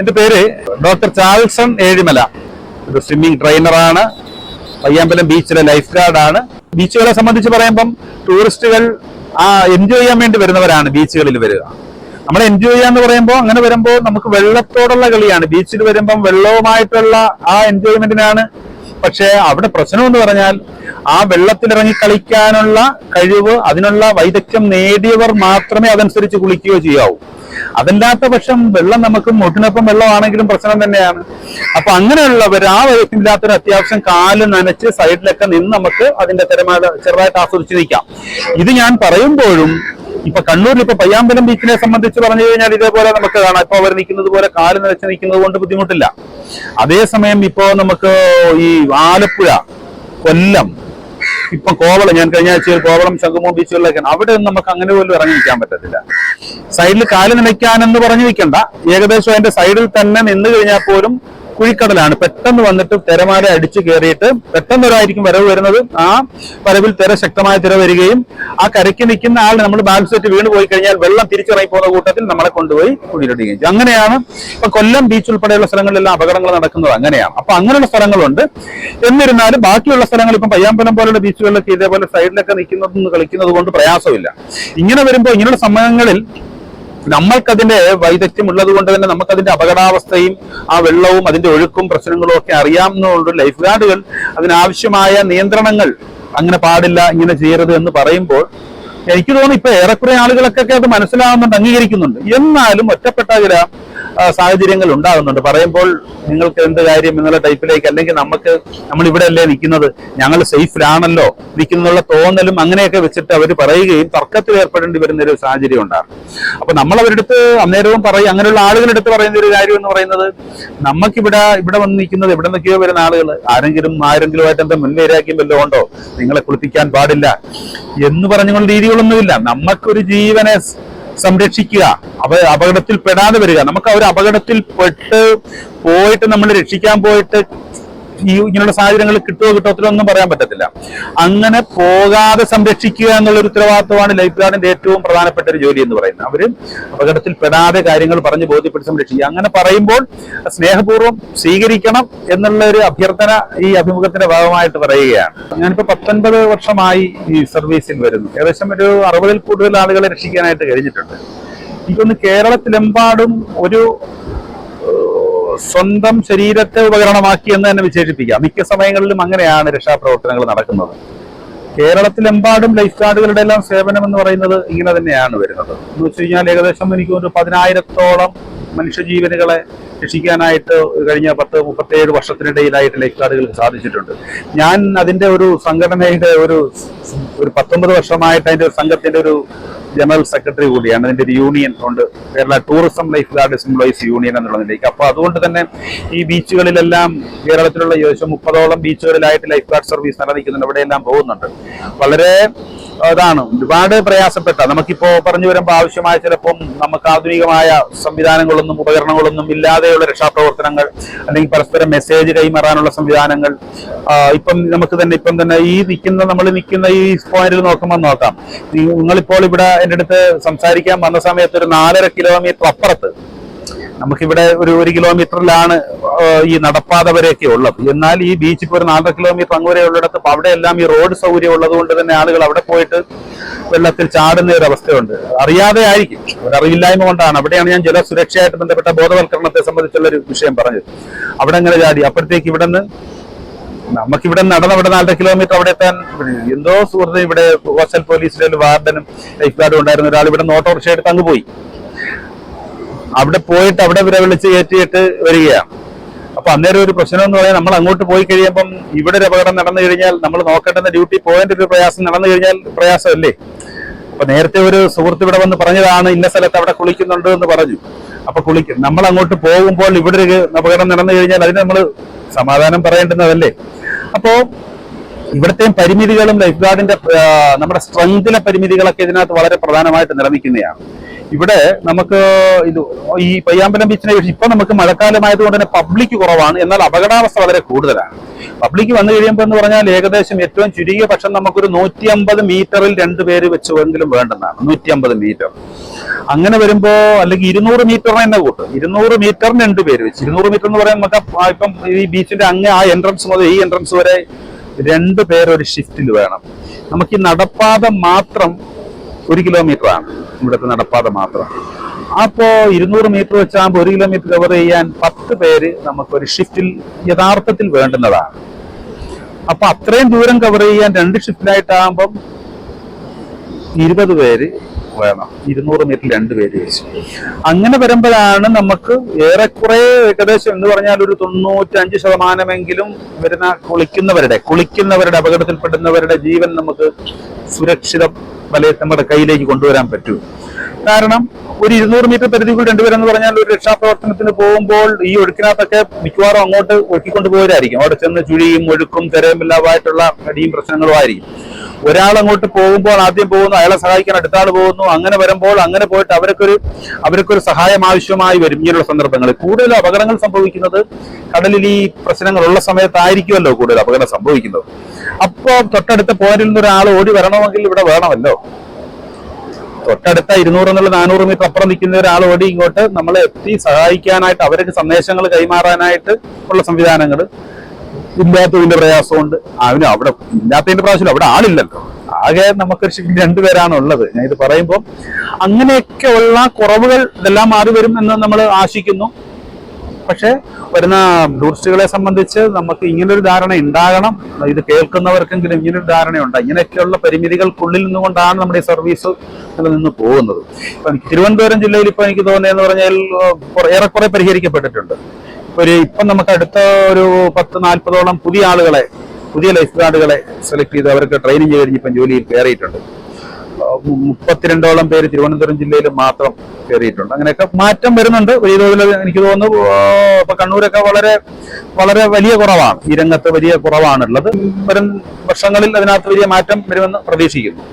എന്റെ പേര് ഡോക്ടർ ചാൾസൺ ഏഴിമല. ഒരു സ്വിമ്മിംഗ് ട്രെയിനറാണ് പയ്യാമ്പലം ബീച്ചിലെ ലൈഫ് ഗാർഡാണ് ബീച്ചുകളെ സംബന്ധിച്ച് പറയുമ്പം ടൂറിസ്റ്റുകൾ ആ എൻജോയ് ചെയ്യാൻ വേണ്ടി വരുന്നവരാണ് ബീച്ചുകളിൽ വരിക. നമ്മൾ എൻജോയ് ചെയ്യാന്ന് പറയുമ്പോൾ അങ്ങനെ വരുമ്പോൾ നമുക്ക് വെള്ളത്തോടുള്ള കളിയാണ്. ബീച്ചിൽ വരുമ്പം വെള്ളവുമായിട്ടുള്ള ആ എൻജോയ്മെന്റിനാണ് പക്ഷേ അവിടെ പ്രശ്നം എന്ന് പറഞ്ഞാൽ ആ വെള്ളത്തിലിറങ്ങി കളിക്കാനുള്ള കഴിവ് അതിനുള്ള വൈദഗ്ധ്യം നേടിയവർ മാത്രമേ അതനുസരിച്ച് കുളിക്കുകയോ ചെയ്യാവൂ. അതല്ലാത്ത പക്ഷം വെള്ളം നമുക്ക് മുട്ടിനൊപ്പം വെള്ളമാണെങ്കിലും പ്രശ്നം തന്നെയാണ്. അപ്പൊ അങ്ങനെയുള്ളവർ ആ വയസ്സില്ലാത്തൊരു അത്യാവശ്യം കാൽ നനച്ച് സൈഡിലൊക്കെ നിന്ന് നമുക്ക് അതിന്റെ തിരമാല ചെറുതായിട്ട് ആസ്വദിച്ച് നിൽക്കാം. ഇത് ഞാൻ പറയുമ്പോഴും ഇപ്പൊ കണ്ണൂരിൽ ഇപ്പൊ പയ്യാമ്പലം ബീച്ചിനെ സംബന്ധിച്ച് പറഞ്ഞു കഴിഞ്ഞാൽ ഇതേപോലെ നമുക്ക് കാണാം. ഇപ്പൊ അവർ നിൽക്കുന്നത് പോലെ കാൽ നിലച്ച് നിൽക്കുന്നത് കൊണ്ട് ബുദ്ധിമുട്ടില്ല. അതേസമയം ഇപ്പോ നമുക്ക് ഈ ആലപ്പുഴ കൊല്ലം ഇപ്പൊ കോവളം ഞാൻ കഴിഞ്ഞ ആഴ്ചയിൽ കോവളം ശംഖുമോ ബീച്ചുകളിലേക്കാണ് അവിടെ നമുക്ക് അങ്ങനെ പോലും ഇറങ്ങി നിൽക്കാൻ പറ്റത്തില്ല. സൈഡിൽ കാൽ നനയ്ക്കാൻ എന്ന് പറഞ്ഞു ഏകദേശം അതിന്റെ സൈഡിൽ തന്നെ നിന്ന് കഴിഞ്ഞാൽ പോലും കുഴിക്കടലാണ്. പെട്ടെന്ന് വന്നിട്ട് തിരമാല അടിച്ചു കയറിയിട്ട് പെട്ടെന്ന് ഒരായിരിക്കും വരവ് വരുന്നത്. ആ വരവിൽ തിര ശക്തമായ തിര വരികയും ആ കരയ്ക്ക് നിൽക്കുന്ന ആൾ നമ്മൾ ബാലൻസ് സെറ്റ് വീണ് പോയി കഴിഞ്ഞാൽ വെള്ളം തിരിച്ചിറങ്ങി പോകുന്ന കൂട്ടത്തിൽ നമ്മളെ കൊണ്ടുപോയി കുഴിയിലിടുകയും ചെയ്യും. അങ്ങനെയാണ് ഇപ്പൊ കൊല്ലം ബീച്ച് ഉൾപ്പെടെയുള്ള സ്ഥലങ്ങളിലെല്ലാം അപകടങ്ങൾ നടക്കുന്നത്. അങ്ങനെയാണ്. അപ്പൊ അങ്ങനെയുള്ള സ്ഥലങ്ങളുണ്ട്. എന്നിരുന്നാലും ബാക്കിയുള്ള സ്ഥലങ്ങൾ ഇപ്പം പയ്യാമ്പലം പോലുള്ള ബീച്ചുകളിലൊക്കെ ഇതേപോലെ സൈഡിലൊക്കെ നിൽക്കുന്നതെന്ന് കളിക്കുന്നത് കൊണ്ട് പ്രയാസമില്ല. ഇങ്ങനെ വരുമ്പോൾ ഇങ്ങനെയുള്ള സമയങ്ങളിൽ നമ്മൾക്കതിന്റെ വൈദഗ്ധ്യം ഉള്ളത് കൊണ്ട് തന്നെ നമുക്ക് നമുക്കതിന്റെ അപകടാവസ്ഥയും ആ വെള്ളവും അതിന്റെ ഒഴുക്കും പ്രശ്നങ്ങളും ഒക്കെ അറിയാമെന്നുകൊണ്ട് ലൈഫ് ഗാർഡുകൾ അതിനാവശ്യമായ നിയന്ത്രണങ്ങൾ അങ്ങനെ പാടില്ല ഇങ്ങനെ ചെയ്യരുത് എന്ന് പറയുമ്പോൾ എനിക്ക് തോന്നുന്നു ഇപ്പൊ ഏറെക്കുറെ ആളുകളൊക്കെ അത് മനസ്സിലാവുന്നുണ്ട് അംഗീകരിക്കുന്നുണ്ട്. എന്നാലും ഒറ്റപ്പെട്ട ചില സാഹചര്യങ്ങൾ ഉണ്ടാകുന്നുണ്ട്. പറയുമ്പോൾ നിങ്ങൾക്ക് എന്ത് കാര്യം എന്നുള്ള ടൈപ്പിലേക്ക് അല്ലെങ്കിൽ നമുക്ക് നമ്മൾ ഇവിടെ അല്ലേ നിൽക്കുന്നത് ഞങ്ങൾ സേഫിലാണല്ലോ നിൽക്കുന്നുള്ള തോന്നലും അങ്ങനെയൊക്കെ വെച്ചിട്ട് അവർ പറയുകയും തർക്കത്തിൽ ഏർപ്പെടേണ്ടി വരുന്ന ഒരു സാഹചര്യം ഉണ്ടാകും. അപ്പൊ നമ്മൾ അവരുടെ അടുത്ത് അന്നേരവും പറയും അങ്ങനെയുള്ള ആളുകളുടെ അടുത്ത് പറയുന്ന ഒരു കാര്യം എന്ന് പറയുന്നത് നമുക്കിവിടെ ഇവിടെ വന്ന് നിൽക്കുന്നത് ഇവിടെ നിൽക്കുകയോ വരുന്ന ആളുകൾ ആരെങ്കിലും ആരെങ്കിലും ആയിട്ട് എന്താ മുൻവൈരാഗ്യം വല്ലതും ഉണ്ടോ? നിങ്ങളെ കുളിപ്പിക്കാൻ പാടില്ല എന്ന് പറഞ്ഞുകൊണ്ട് രീതികളൊന്നുമില്ല. നമുക്കൊരു ജീവനെ സംരക്ഷിക്കുക. അവ അപകടത്തിൽ പെടാതെ വരിക. നമുക്ക് അവർ അപകടത്തിൽ പെട്ട് പോയിട്ട് നമ്മൾ രക്ഷിക്കാൻ പോയിട്ട് ഈ ഇങ്ങനെയുള്ള സാഹചര്യങ്ങൾ കിട്ടുമോ കിട്ടത്തില്ല ഒന്നും പറയാൻ പറ്റത്തില്ല. അങ്ങനെ പോകാതെ സംരക്ഷിക്കുക എന്നുള്ള ഒരു ഉത്തരവാദിത്വമാണ് ലൈഫ് ഗാർഡിന്റെ ഏറ്റവും പ്രധാനപ്പെട്ട ഒരു ജോലി എന്ന് പറയുന്നത്. അവർ അപകടത്തിൽ പെടാതെ കാര്യങ്ങൾ പറഞ്ഞ് ബോധ്യപ്പെട്ട് സംരക്ഷിക്കുക. അങ്ങനെ പറയുമ്പോൾ സ്നേഹപൂർവം സ്വീകരിക്കണം എന്നുള്ള ഒരു അഭ്യർത്ഥന ഈ അഭിമുഖത്തിന്റെ ഭാഗമായിട്ട് പറയുകയാണ്. ഞാനിപ്പോ പത്തൊൻപത് വർഷമായി ഈ സർവീസിൽ വരുന്നു. ഏകദേശം ഒരു അറുപതിൽ കൂടുതൽ ആളുകളെ രക്ഷിക്കാനായിട്ട് കഴിഞ്ഞിട്ടുണ്ട്. എനിക്കൊന്ന് കേരളത്തിലെമ്പാടും ഒരു സ്വന്തം ശരീരത്തെ ഉപകരണമാക്കി എന്ന് തന്നെ വിശേഷിപ്പിക്കാം. മിക്ക സമയങ്ങളിലും അങ്ങനെയാണ് രക്ഷാപ്രവർത്തനങ്ങൾ നടക്കുന്നത്. കേരളത്തിലെമ്പാടും ലൈഫ് ഗാർഡുകളുടെ എല്ലാം സേവനം എന്ന് പറയുന്നത് ഇങ്ങനെ തന്നെയാണ് വരുന്നത്. എന്ന് വെച്ച് കഴിഞ്ഞാൽ ഏകദേശം എനിക്ക് ഒരു പതിനായിരത്തോളം മനുഷ്യജീവനുകളെ രക്ഷിക്കാനായിട്ട് കഴിഞ്ഞ പത്ത് മുപ്പത്തേഴ് വർഷത്തിനിടയിലായിട്ട് ലൈഫ് ഗാർഡുകൾക്ക് സാധിച്ചിട്ടുണ്ട്. ഞാൻ അതിന്റെ ഒരു സംഘടനയുടെ ഒരു ഒരു പത്തൊമ്പത് വർഷമായിട്ട് അതിന്റെ ഒരു സംഘത്തിന്റെ ഒരു ജനറൽ സെക്രട്ടറി കൂടിയാണ്. അതിന്റെ ഒരു യൂണിയൻ ഉണ്ട്. Kerala tourism life guard employees union എന്നുള്ള എന്നുള്ളതിലേക്ക്. അപ്പോൾ അതുകൊണ്ട് തന്നെ ഈ ബീച്ചുകളിലെല്ലാം കേരളത്തിലുള്ള ഏകദേശം മുപ്പതോളം ബീച്ചുകളിലായിട്ട് ലൈഫ് ഗാർഡ് സർവീസ് നിലനിൽക്കുന്നുണ്ട് ഇവിടെയെല്ലാം പോകുന്നുണ്ട്. വളരെ അതാണ് ഒരുപാട് പ്രയാസപ്പെട്ട നമുക്കിപ്പോ പറഞ്ഞു വരുമ്പോൾ ആവശ്യമായ ചിലപ്പം നമുക്ക് ആധുനികമായ സംവിധാനങ്ങളൊന്നും ഉപകരണങ്ങളൊന്നും ഇല്ലാതെയുള്ള രക്ഷാപ്രവർത്തനങ്ങൾ അല്ലെങ്കിൽ പരസ്പരം മെസ്സേജ് കൈമാറാനുള്ള സംവിധാനങ്ങൾ ഇപ്പം നമുക്ക് തന്നെ ഇപ്പം തന്നെ ഈ നിൽക്കുന്ന നമ്മൾ നിൽക്കുന്ന ഈ പോയിന്റിൽ നോക്കുമ്പോൾ നോക്കാം. നിങ്ങളിപ്പോൾ ഇവിടെ എന്റെ അടുത്ത് സംസാരിക്കാൻ വന്ന സമയത്ത് ഒരു നാലര കിലോമീറ്റർ അപ്പുറത്ത് നമുക്കിവിടെ ഒരു ഒരു കിലോമീറ്ററിലാണ് ഈ നടപ്പാത വരെയൊക്കെ ഉള്ളത്. എന്നാൽ ഈ ബീച്ച് ഇപ്പോൾ ഒരു നാലര കിലോമീറ്റർ അങ്ങ് വരെ ഉള്ളിടത്ത് അപ്പോൾ അവിടെ എല്ലാം ഈ റോഡ് സൗകര്യം ഉള്ളത് കൊണ്ട് തന്നെ ആളുകൾ അവിടെ പോയിട്ട് വെള്ളത്തിൽ ചാടുന്ന ഒരു അവസ്ഥയുണ്ട്. അറിയാതെ ആയിരിക്കും. ഒരു അറിവില്ലായ്മ കൊണ്ടാണ്. അവിടെയാണ് ഞാൻ ജലസുരക്ഷയായിട്ട് ബന്ധപ്പെട്ട ബോധവൽക്കരണത്തെ സംബന്ധിച്ചുള്ള ഒരു വിഷയം പറഞ്ഞത്. അവിടെ അങ്ങനെ ചാടി. അപ്പോഴത്തേക്ക് ഇവിടെ നിന്ന് നമുക്കിവിടെ നടന്ന് ഇവിടെ നാലര കിലോമീറ്റർ അവിടെ എത്താൻ എന്തോ സുഹൃത്ത് ഇവിടെ ഹോസ്റ്റൽ പോലീസിലെ ഒരു വാർഡനും ലൈഫ് ഗാർഡും ഉണ്ടായിരുന്ന ഒരാൾ ഇവിടെ ഓട്ടോറിക്ഷ എടുത്ത് അങ്ങ് പോയി. അവിടെ പോയിട്ട് അവിടെ ഇവരെ വിളിച്ച് കയറ്റിയിട്ട് വരികയാണ്. അപ്പൊ അന്നേരം ഒരു പ്രശ്നം എന്ന് പറയാൻ നമ്മൾ അങ്ങോട്ട് പോയി കഴിയുമ്പം ഇവിടെ ഒരു അപകടം നടന്നു കഴിഞ്ഞാൽ നമ്മൾ നോക്കേണ്ടുന്ന ഡ്യൂട്ടി പോയിന്റ് ഒരു പ്രയാസം നടന്നു കഴിഞ്ഞാൽ പ്രയാസമല്ലേ? അപ്പൊ നേരത്തെ ഒരു സുഹൃത്ത് ഇവിടെ വന്ന് പറഞ്ഞതാണ് ഇന്ന സ്ഥലത്ത് അവിടെ കുളിക്കുന്നുണ്ട് എന്ന് പറഞ്ഞു. അപ്പൊ കുളിക്കും നമ്മൾ അങ്ങോട്ട് പോകുമ്പോൾ ഇവിടെ ഒരു അപകടം നടന്നു കഴിഞ്ഞാൽ അതിന് നമ്മൾ സമാധാനം പറയേണ്ടുന്നതല്ലേ? അപ്പോ ഇവിടുത്തെ പരിമിതികളും ലൈഫ് ഗാർഡിന്റെ നമ്മുടെ സ്ട്രെങ്തിലെ പരിമിതികളൊക്കെ ഇതിനകത്ത് വളരെ പ്രധാനമായിട്ട് നിർമ്മിക്കുന്നതാണ് ഇവിടെ നമുക്ക് ഇത് ഈ പയ്യാമ്പലം ബീച്ചിനെ ഇപ്പൊ നമുക്ക് മഴക്കാലമായതുകൊണ്ട് തന്നെ പബ്ലിക് കുറവാണ്. എന്നാൽ അപകടാവസ്ഥ വളരെ കൂടുതലാണ്. പബ്ലിക് വന്നു കഴിയുമ്പോൾ എന്ന് പറഞ്ഞാൽ ഏകദേശം ഏറ്റവും ചുരുങ്ങിയ പക്ഷം നമുക്കൊരു നൂറ്റി അമ്പത് മീറ്ററിൽ രണ്ടുപേര് വെച്ചുവെങ്കിലും വേണ്ടെന്നാണ്. നൂറ്റി അമ്പത് മീറ്റർ അങ്ങനെ വരുമ്പോ അല്ലെങ്കിൽ ഇരുന്നൂറ് മീറ്ററിന് തന്നെ കൂട്ടും. ഇരുന്നൂറ് മീറ്ററിന് രണ്ട് പേര് വെച്ച്. ഇരുന്നൂറ് മീറ്റർ എന്ന് പറയുമ്പോൾ നമുക്ക് ഇപ്പം ഈ ബീച്ചിന്റെ അങ്ങ് ആ എൻട്രൻസ് മുതൽ ഈ എൻട്രൻസ് വരെ രണ്ട് പേര് ഒരു ഷിഫ്റ്റിൽ വേണം. നമുക്ക് ഈ നടപ്പാത മാത്രം ഒരു കിലോമീറ്റർ ആണ്. ഇവിടുത്തെ നടപ്പാത മാത്രം. അപ്പോൾ ഇരുന്നൂറ് മീറ്റർ വെച്ചാകുമ്പോൾ ഒരു കിലോമീറ്റർ കവർ ചെയ്യാൻ പത്ത് പേര് നമുക്കൊരു ഷിഫ്റ്റിൽ യഥാർത്ഥത്തിൽ വേണ്ടുന്നതാണ്. അപ്പൊ അത്രയും ദൂരം കവർ ചെയ്യാൻ രണ്ട് ഷിഫ്റ്റിലായിട്ടാകുമ്പം ഇരുപത് പേര് വേണം. ഇരുന്നൂറ് മീറ്റർ രണ്ട് പേര് വെച്ച്. അങ്ങനെ വരുമ്പോഴാണ് നമുക്ക് ഏറെക്കുറെ ഏകദേശം എന്ന് പറഞ്ഞാൽ ഒരു തൊണ്ണൂറ്റഞ്ച് ശതമാനമെങ്കിലും വരുന്ന കുളിക്കുന്നവരുടെ കുളിക്കുന്നവരുടെ അപകടത്തിൽപ്പെടുന്നവരുടെ ജീവൻ നമുക്ക് സുരക്ഷിത വലയ നമ്മുടെ കയ്യിലേക്ക് കൊണ്ടുവരാൻ പറ്റൂ. കാരണം ഒരു ഇരുന്നൂറ് മീറ്റർ പരിധിക്കുள் രണ്ടുപേരെന്ന് പറഞ്ഞാൽ ഒരു രക്ഷാപ്രവർത്തനത്തിന് പോകുമ്പോൾ ഈ ഒഴുക്കിനകത്തൊക്കെ മിക്കവാറും അങ്ങോട്ട് ഒഴുക്കിക്കൊണ്ട് പോയതായിരിക്കും അവിടെ ചെന്ന് ചുഴിയും ഒഴുക്കും തിരയുമില്ലാതായിട്ടുള്ള അടിയും പ്രശ്നങ്ങളും ആയിരിക്കും ഒരാൾ അങ്ങോട്ട് പോകുമ്പോൾ ആദ്യം പോകുന്നു അയാളെ സഹായിക്കാൻ അടുത്ത ആൾ പോകുന്നു അങ്ങനെ വരുമ്പോൾ അങ്ങനെ പോയിട്ട് അവർക്കൊരു അവർക്കൊരു സഹായം ആവശ്യമായി വരും ഇങ്ങനെയുള്ള സന്ദർഭങ്ങളിൽ കൂടുതൽ അപകടങ്ങൾ സംഭവിക്കുന്നത് കടലിൽ ഈ പ്രശ്നങ്ങളുള്ള സമയത്തായിരിക്കുമല്ലോ കൂടുതൽ അപകടം സംഭവിക്കുന്നത്. അപ്പോൾ തൊട്ടടുത്ത പോയിന്റിൽ നിന്ന് ഒരാൾ ഓടി വരണമെങ്കിൽ ഇവിടെ വേണമല്ലോ. തൊട്ടടുത്ത ഇരുന്നൂറ് എന്നുള്ള നാനൂറ് മീറ്റർ അപ്പുറം നിൽക്കുന്ന ഒരാൾ ഓടി ഇങ്ങോട്ട് നമ്മളെ എത്തി സഹായിക്കാനായിട്ട് അവർക്ക് സന്ദേശങ്ങൾ കൈമാറാനായിട്ട് ഉള്ള സംവിധാനങ്ങൾ ഇല്ലാത്തതിന്റെ പ്രയാസമുണ്ട്. അവന് അവിടെ ഇല്ലാത്തതിന്റെ പ്രാവശ്യം അവിടെ ആളില്ലല്ലോ. ആകെ നമുക്ക് രണ്ടുപേരാണ് ഉള്ളത് ഞാൻ ഇത് പറയുമ്പോൾ അങ്ങനെയൊക്കെ ഉള്ള കുറവുകൾ ഇതെല്ലാം മാറി വരും എന്ന് നമ്മൾ ആശിക്കുന്നു. പക്ഷെ വരുന്ന ടൂറിസ്റ്റുകളെ സംബന്ധിച്ച് നമുക്ക് ഇങ്ങനൊരു ധാരണ ഉണ്ടാകണം. ഇത് കേൾക്കുന്നവർക്കെങ്കിലും ഇങ്ങനൊരു ധാരണയുണ്ട്. ഇങ്ങനെയൊക്കെയുള്ള പരിമിതികൾക്കുള്ളിൽ നിന്നുകൊണ്ടാണ് നമ്മുടെ ഈ സർവീസ് നിന്ന് പോകുന്നത്. ഇപ്പൊ തിരുവനന്തപുരം ജില്ലയിൽ ഇപ്പൊ എനിക്ക് തോന്നിയെന്ന് പറഞ്ഞാൽ കുറെ- ഏറെക്കുറെ പരിഹരിക്കപ്പെട്ടിട്ടുണ്ട്. ഒരു ഇപ്പം നമുക്ക് അടുത്ത ഒരു പത്ത് നാൽപ്പതോളം പുതിയ ആളുകളെ പുതിയ ലൈഫ് ഗാർഡുകളെ സെലക്ട് ചെയ്ത് അവർക്ക് ട്രെയിനിങ് കഴിഞ്ഞ് ഇപ്പം ജോലിയിൽ കയറിയിട്ടുണ്ട്. മുപ്പത്തിരണ്ടോളം പേര് തിരുവനന്തപുരം ജില്ലയിൽ മാത്രം കയറിയിട്ടുണ്ട്. അങ്ങനെയൊക്കെ മാറ്റം വരുന്നുണ്ട്. ഒരു തോതിൽ എനിക്ക് തോന്നുന്നു ഇപ്പൊ കണ്ണൂരൊക്കെ വളരെ വളരെ വലിയ കുറവാണ്. ഈ രംഗത്ത് വലിയ കുറവാണുള്ളത്. വരും വർഷങ്ങളിൽ അതിനകത്ത് വലിയ മാറ്റം വരുമെന്ന് പ്രതീക്ഷിക്കുന്നു.